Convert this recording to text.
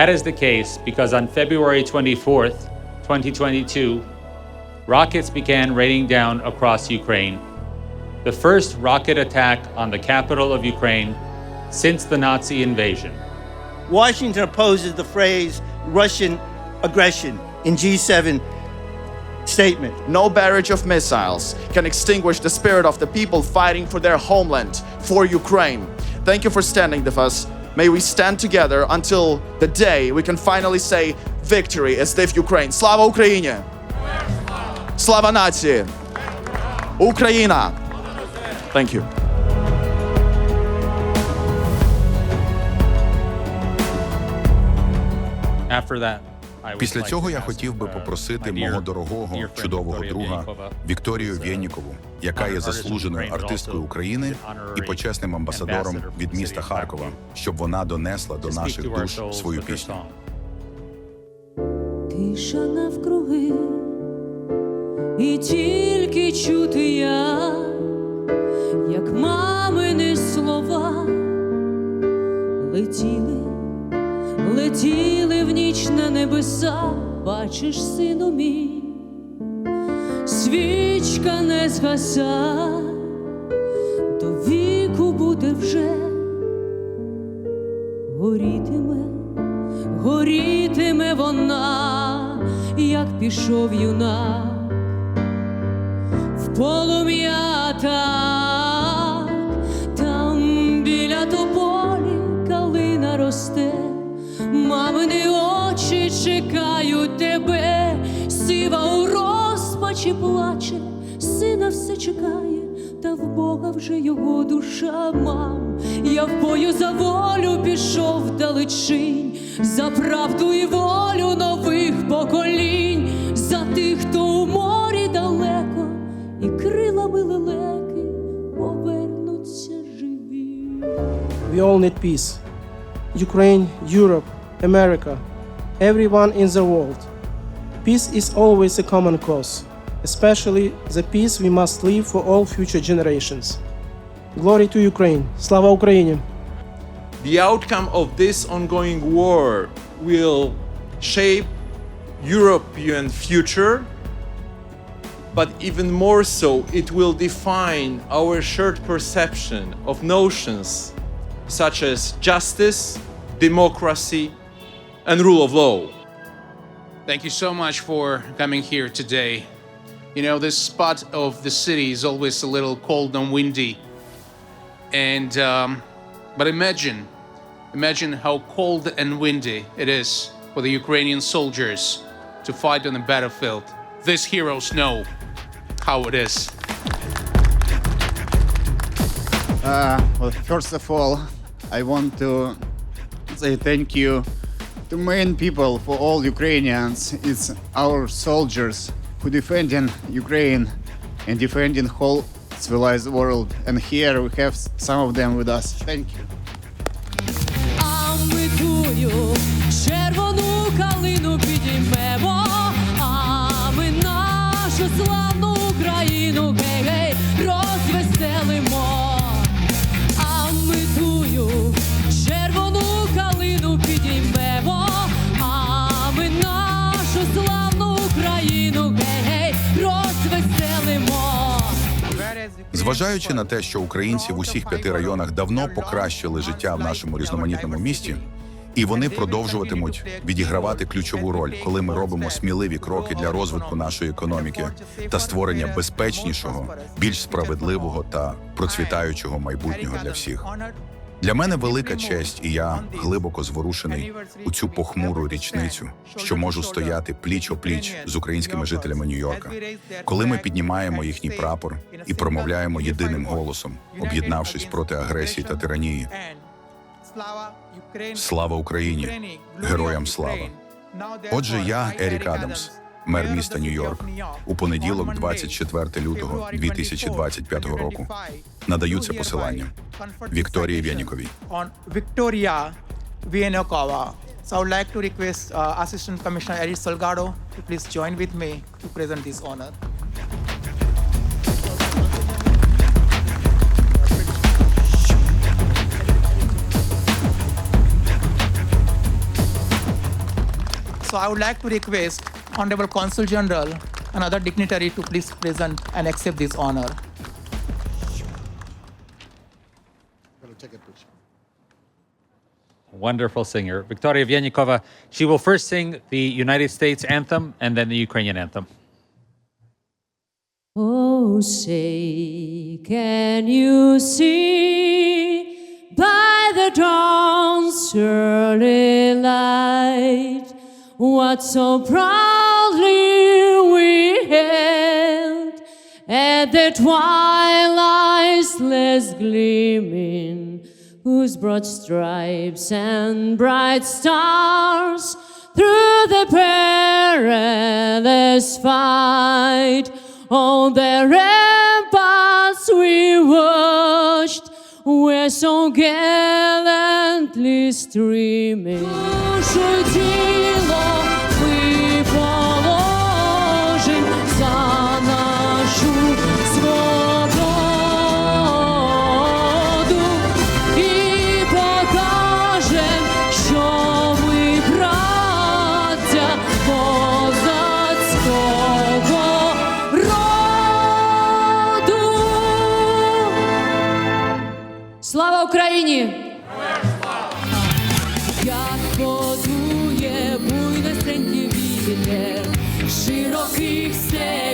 That is the case because on February 24th, 2022, rockets began raining down across Ukraine. The first rocket attack on the capital of Ukraine since the Nazi invasion. Washington opposes the phrase Russian aggression in G7 statement. No barrage of missiles can extinguish the spirit of the people fighting for their homeland, for Ukraine. Thank you for standing with us. May we stand together until the day we can finally say victory is with Ukraine. Слава Україні! Слава нації! Україна! Thank you. After that, I would Після like цього to я ask, хотів би uh, попросити my dear- мого дорогого, dear friend чудового друга Вікторію who's, uh, Вєннікову, яка є заслуженою артисткою України і почесним амбасадором від міста Харкова, щоб вона донесла до наших душ свою пісню. Тиша навкруги, і тільки чути я, як мамини слова летіли, летіли в ніч на небеса, бачиш, сину мій, свічка не згаса, до віку буде вже горітиме горітиме вона, як пішов юнак в полум'я так, там біля тополі калина росте, мамини очі чекають тебе, розпачі плаче, сина все чекає, та в Бога вже його душа мам. Я в бою за волю пішов далечінь, за правду і волю нових поколінь, за тих, хто у морі далеко, і крилами лелеки повернуться живі. We all need peace. Ukraine, Europe, America, everyone in the world. Peace is always a common cause, especially the peace we must leave for all future generations. Glory to Ukraine. Slava Ukraini! The outcome of this ongoing war will shape European future, but even more so, it will define our shared perception of notions such as justice, democracy, and rule of law. Thank you so much for coming here today. You know, this spot of the city is always a little cold and windy. And, um, but imagine, imagine how cold and windy it is for the Ukrainian soldiers to fight on the battlefield. These heroes know how it is. Uh, well, first of all, I want to say thank you to main people for all Ukrainians. It's our soldiers who defending Ukraine and defending whole civilized world. And here we have some of them with us. Thank you. А ми тую червону калину підіймемо, а ми нашу славну Україну гей-гей розвеселимо. Зважаючи на те, що українці в усіх п'яти районах давно покращили життя в нашому різноманітному місті, і вони продовжуватимуть відігравати ключову роль, коли ми робимо сміливі кроки для розвитку нашої економіки та створення безпечнішого, більш справедливого та процвітаючого майбутнього для всіх. Для мене велика честь, і я глибоко зворушений у цю похмуру річницю, що можу стояти пліч о пліч з українськими жителями Нью-Йорка, коли ми піднімаємо їхній прапор і промовляємо єдиним голосом, об'єднавшись проти агресії та тиранії. Слава Україні! Героям слава! Отже, я Ерік Адамс, мер міста Нью-Йорк. У понеділок, 24 лютого 2025 року, надаю це посилання Вікторії Вєніковій. on Victoria So I would like to request uh, Assistant Commissioner Eric Salgado to please join with me to present this honor. So I would like to request Honorable Consul General and other dignitary to please present and accept this honor. Wonderful singer. Victoria Vyennikova. She will first sing the United States anthem and then the Ukrainian anthem. Oh, say, can you see by the dawn's early light what so proudly we hailed at the twilight's last gleaming, whose broad stripes and bright stars through the perilous fight on the ramparts we watched were so gallantly streaming. Вітер широких степів,